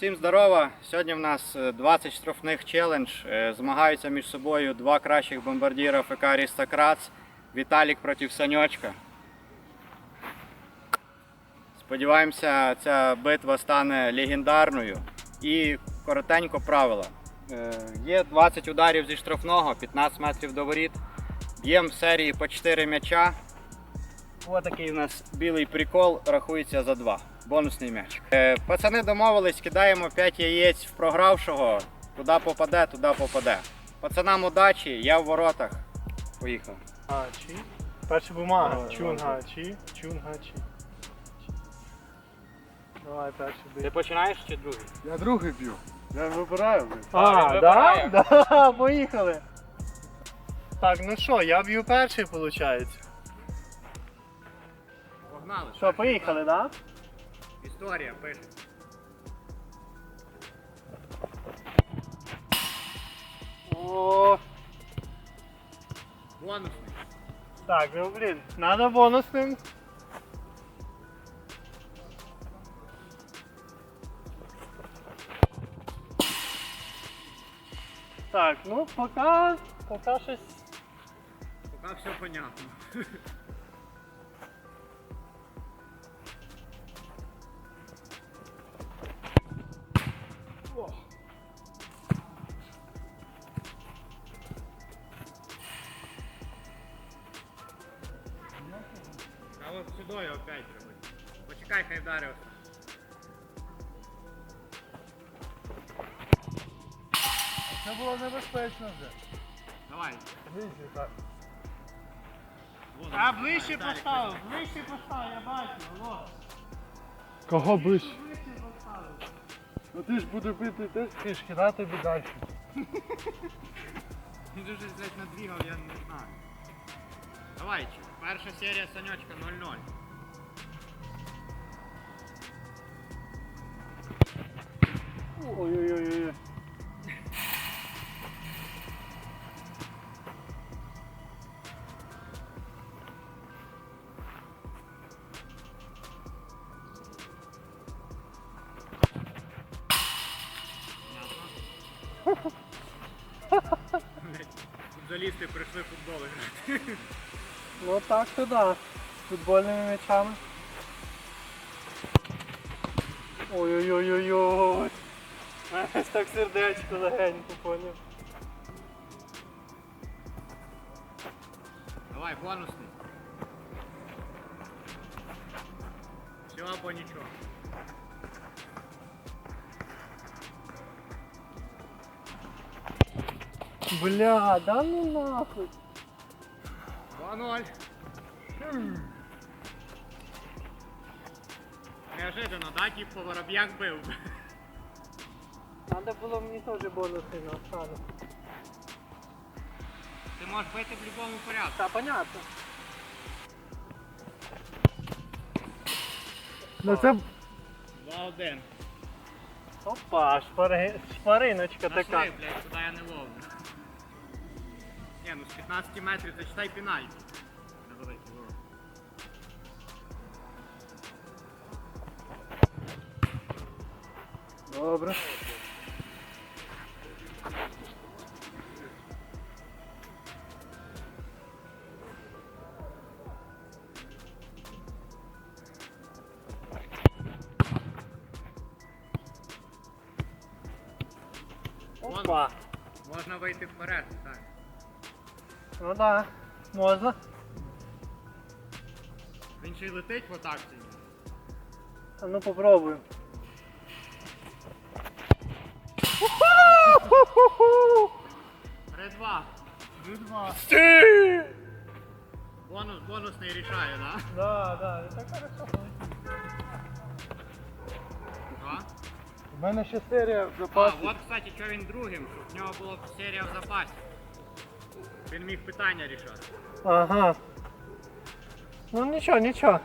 Всім здорова! Сьогодні в нас е, 20 штрафних челендж. Е, Змагаються між собою два кращих бомбардіра ФК Аристокрац. Віталік проти Саньочка. Сподіваємося, ця битва стане легендарною. І коротенько правила. Е, Є 20 ударів зі штрафного, 15 метрів до воріт. Б'ємо в серії по 4 м'яча. Ось такий у нас білий прикол, рахується за 2. Бонусний м'яч. Е, Пацани домовились, кидаємо 5 яєць в програвшого. Куди попаде, туди попаде. Пацанам удачі, я в воротах. Поїхав. Гачі. Перша бумага. Чунгачі. Чунгачі. Давай перший бий. починаєш чи другий? Я другий б'ю. Я вибираю. блін. А, да? Да, поїхали. Так, ну що, я б'ю перший, виходить. Погнали. Що, поїхали, да? Історія пише. О, Бонусний. так, ну блін, надо бонусним. Так, ну пока, пока щось. Поки все понятно. сюди опять робити. Почекай, хай вдарив. Це було небезпечно вже. Давай. Вийди, так. А ближче поставив, ближче поставив, я бачу, алло. Кого ближче? Ближче поставив. Ну ти ж буде бити теж трішки, на тобі далі. Він дуже блядь, надвігав, я не знаю. Давай, чу. Перша серія Санечка 0-0. Ой-ой-ой. Так то да. Футбольними м'ячами. Ой-ой-ой-ой-ой. Ось так сердечко легенько поняв. Давай, бонусний. Все або нічого. Бля, да ну нахуй. 2-0. Неожиданно, да, типу вороб'як бив. Надо було мені теж бонуси на останок. Ти можеш бити в будь-якому порядку. Та понятно. Ну це 2-1. Опа, шпари... шпариночка така. Нашли, блядь, сюди я не ловлю. Ні, ну з 15 метрів зачитай пенальті. Добре. Опа. Можна вийти вперед, так. Ну да, можна. Він ще й летить в атаці. А ну попробуємо. Три-два. Два. Бонус, бонусний рішає, да? Да, да, і так хорошо. Два. в мене ще серія в А, запасі. от, кстати, що він другим, щоб в нього була серія в запасі. Він міг питання рішати. Ага. Ну нічого, нічого.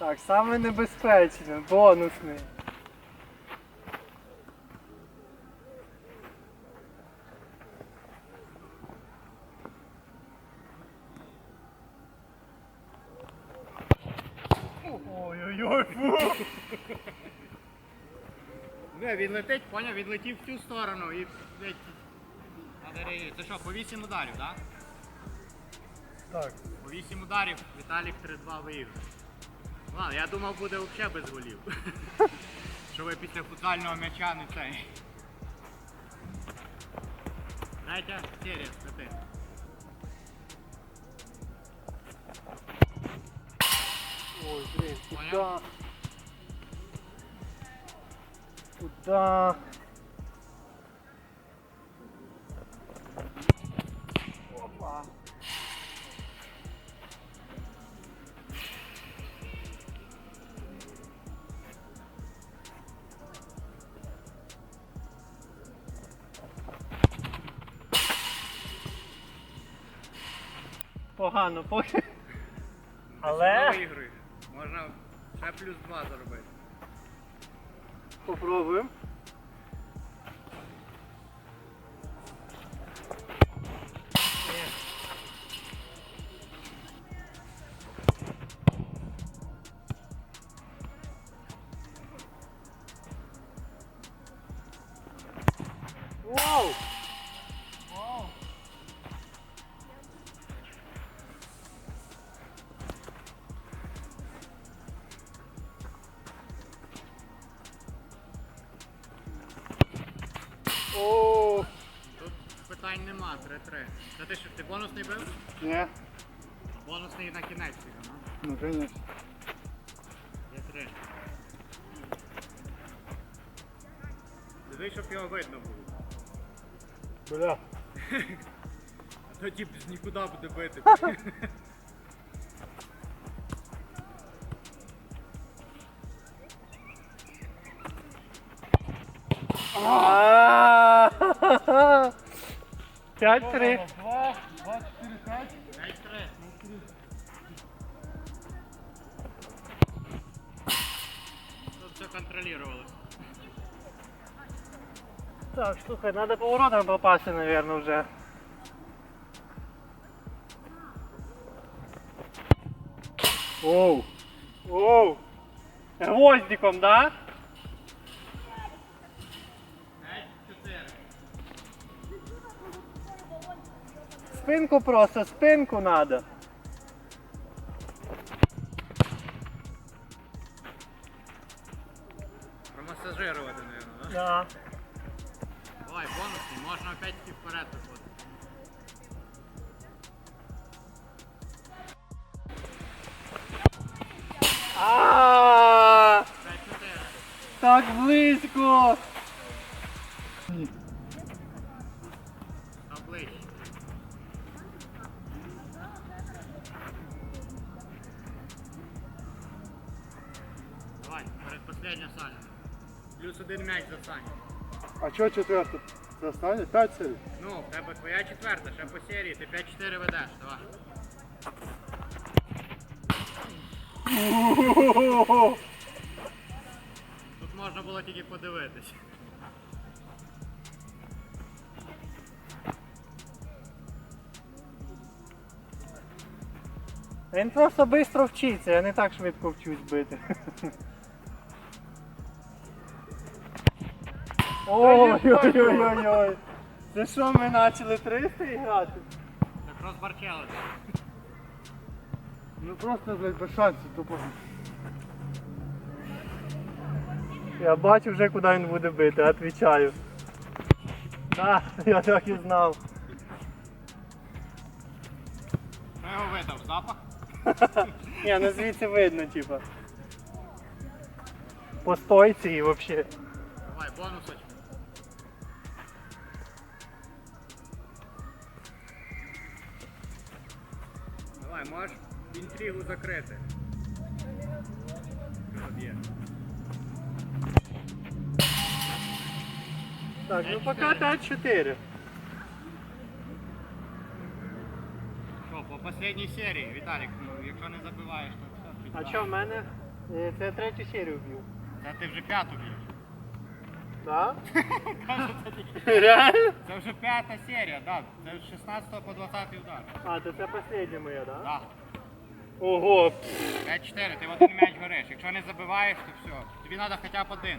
Так, саме небезпечне, бонусний. Ой-ой-ой, фу! Не, він летить, поняв, він летів в цю сторону і реагувати. Це що, по 8 ударів, так? Так, По 8 ударів Віталік 3-2 виіграв. Ладно, я думав буде взагалі без голів. Що ви після футзального м'яча не цей. Дайте серія стати. ой, блин, куда? Куда? Погано, поки. Але. Можна ще плюс 2 заробити. попробуємо. Онлайн нема, 3-3. Та ти що, ти бонусний бив? Ні. Бонусний на кінець, ну? Ну, звісно. Є 3. Диви, щоб його видно було. Бля. А то тіп з нікуди буде бити. Ah! 5-3. 2, 2, 4, 5. 5-3. Тут все контролировалось. Так, слушай, надо поворотом попасть, наверное, уже. Оу. Оу. Гвоздиком, да? Спинку просто, спинку надо. Промасажирувати, наверное, да? Да. Давай, бонусний, можна опять-таки вперед виходити. А, 5-4. так близько. Один м'яч за Саню. А що четверте? Це стане? 5 серій? Ну, в тебе твоя четверта, ще по серії, ти 5-4 ведеш, давай. Тут можна було тільки подивитись. Він просто швидко вчиться, я не так швидко вчусь бити. Ой-ой-ой-ой-ой. Це що ми почали 300 грати? Це кросбар челендж. Ну просто, блядь, без шансів тупо. Я бачу вже куди він буде бити, відповідаю. Так, я так і знав. Що його видав? Запах? Ні, ну звідси видно, типа. По стойці і взагалі. Давай, бонусочок. Інтригу закрити. Так, ну поки 5-4. Що, по останній серії, Віталік, ну якщо не забиваєш, то все. А що в мене? Е, Це я третю серію вбив. Це ти вже п'яту б'єш. Так? Кажу, це Реально? Це вже п'ята серія, так. Це з 16 по 20 удар. А, то це остання моя, так? Так. Ого. 5-4, ти в один м'яч гориш. Якщо не забиваєш, то все. Тобі треба хоча б один.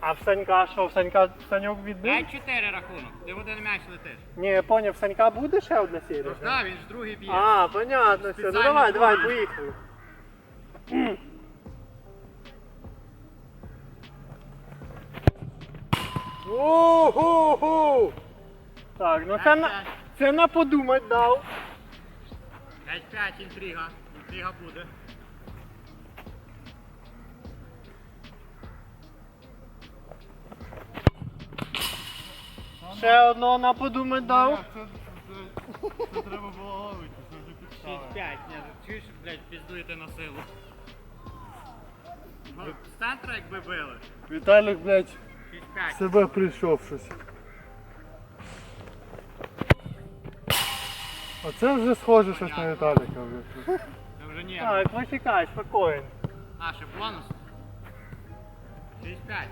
А в Санька що? В Санька Саньок відбив? 5-4 рахунок. Ти в один м'яч летиш. Ні, я поняв, в Санька буде ще одна серія? Тож так, він ж другий б'є. А, понятно, все. Ну Спеціально давай, давай, зроблено. поїхали. Ого-го! Так, ну це на, це на подумать дав. 5-5 інтрига. Інтрига буде. Ще одного на подумать дав. Це треба було ловити, це вже підстава. 6-5. Ні, чуєш, блядь, піздуєте на силу. Ну, з центра якби били. Віталік, блядь, 6-5. себе прийшов щось. Оце вже схоже щось на Віталіка. блядь. Це вже ні. Так, почекай, спокійно. А, ще бонус. 6-5.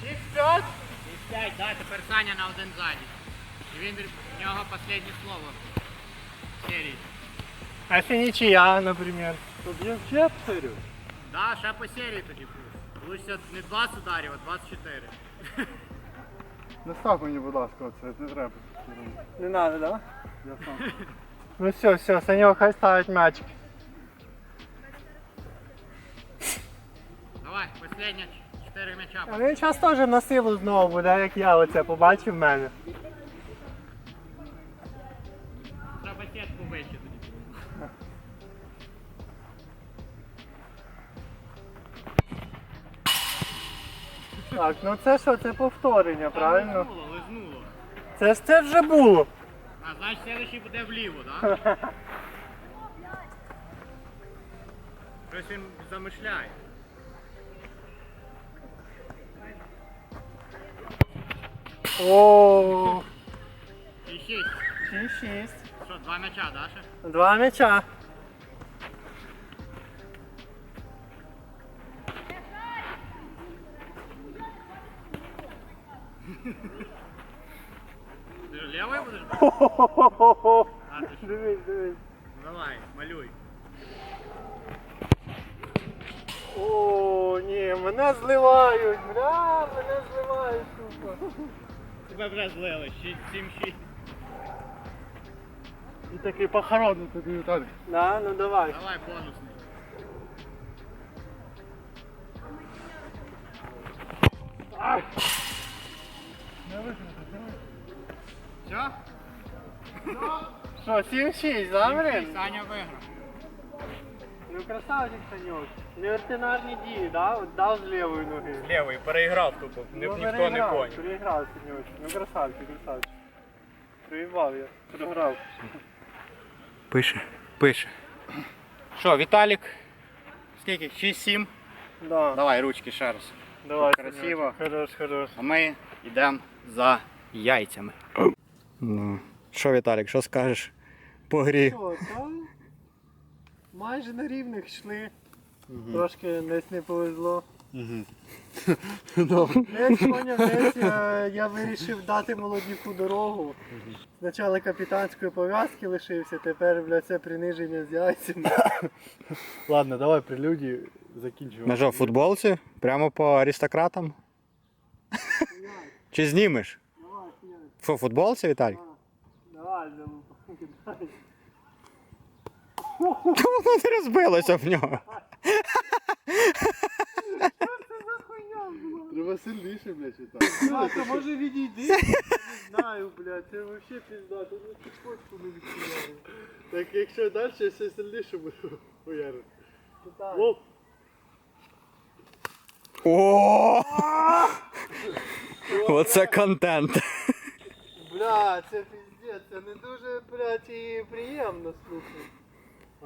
Шість п'ять. 6-5, да, тепер Саня на один ззаді. І він в нього останнє слово в серії. А якщо нічия, наприклад. Тобі в чептерю. Да, ще по серії тоді плюс. Получиться не 20 ударів, а 24. Не став мені, будь ласка, оце, не треба. Не треба, да? Я сам. Ну все, все, Саньок, хай ставить м'ячик. Давай, останнє 4 м'яча. А він зараз теж на силу знову буде, як я оце побачив в мене. Так, ну це що, це повторення, правильно? Лизнуло, лизнуло. Це ж це вже було. А значить следующий буде вліво, так? Щось він замишляє. О, І 6. 6-6. Що, два м'яча, да, ще? Два м'яча. лівий будеш? бити? Хо-хо-хо-хо. А, ти що? Дивись, дивись. Ну, Давай, малюй. О, ні, мене зливають, бля, мене зливають, сука. Тебе вже злили. 6, 7, 6. І такий похоронний тобі Віталік. Да, ну давай. Давай бонусний. Не викинути, не викинути. Все? Що, 7-6, да, блін? Саня виграв. Ну красавчик Саньок. Неординарні дії, да? От дав з лівої ноги. Лівий, переіграв тупо. Ну, переіграв, Переіграв Саньок. Ну красавчик, красавчик. Проїбав я, програв. Пише, пише. Що, Віталік? Скільки? 6-7. Да. Давай ручки ще раз. Давай, Красиво. Хорош, хорош. А ми йдемо за яйцями. Ну. Що, Віталік, що скажеш по грі? Що, та майже на рівних йшли. Трошки десь не повезло. Добре. Десь поняв, десь е, я вирішив дати молодіку дорогу. Спочатку капітанської пов'язки лишився, тепер бля, це приниження з яйцями. Ладно, давай прелюдії закінчимо. На що, в футболці? Прямо по аристократам? Чи знімеш? Давай. Що, в футболці, Віталік? Давай, залупа. Та воно не розбилося в нього. Треба сильніше, блядь, читати. Бляха, може відійди? Не знаю, блядь, це вообще пізда, тут ми цепочку не відчували. Так якщо далі, я ще сильніше буду хуярити. Питаю. Оп! О! Оце контент. Бля, це це не дуже, блядь, і приємно слухати.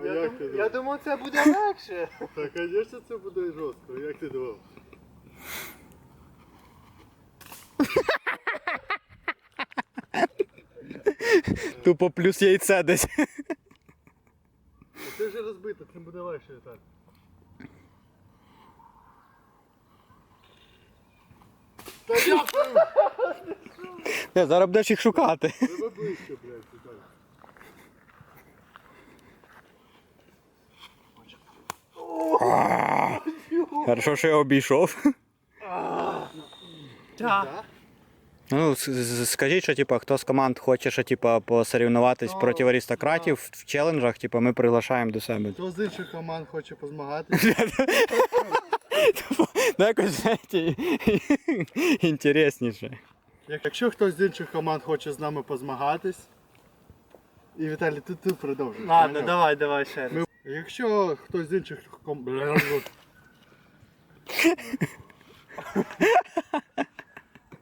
А Я, як дум- ти я думав? думав, це буде легше. Та, звісно, це буде жорстко. Як ти думав? Тупо плюс яйце десь. Це вже розбито, цим буде легше так. Та дякую! Не, зараз будеш їх шукати. Треба ближче, блядь, Віталій. Хорошо, що я обійшов. Так. Ну, с- с- скажіть, що типа, хто з команд хоче, що типа, посоревнуватись Ну, проти аристократів в челенджах, типа, ми приглашаємо до себе. Хто з інших команд хоче позмагатися? Ну, якось, знаєте, інтересніше. Якщо хтось з інших команд хоче з нами позмагатись, і Віталій, ти, ти продовжуй. Ладно, поняв? давай, давай ще раз. Ми- Якщо хтось з інших команд.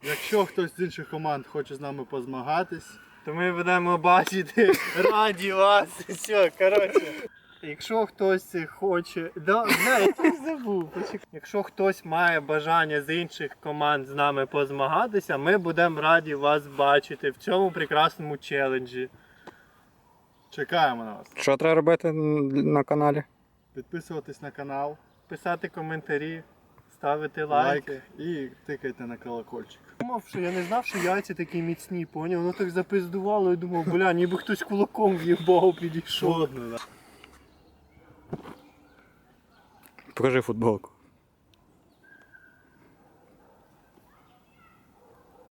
Якщо хтось з інших команд хоче з нами позмагатись, То ми будемо бачити раді вас. Все, коротше. Якщо хтось хоче. Да, я так забув. Якщо хтось має бажання з інших команд з нами позмагатися, ми будемо раді вас бачити в цьому прекрасному челенджі. чекаємо на вас. Що треба робити на каналі? Підписуватись на канал, Писати коментарі, ставити лайки. лайки і тикайте на колокольчик. Думав, що я не знав, що яйця такі міцні, поняв? Воно так запиздувало і думав, бля, ніби хтось кулаком в'їбав підійшов. Жодно, да. Покажи футболку.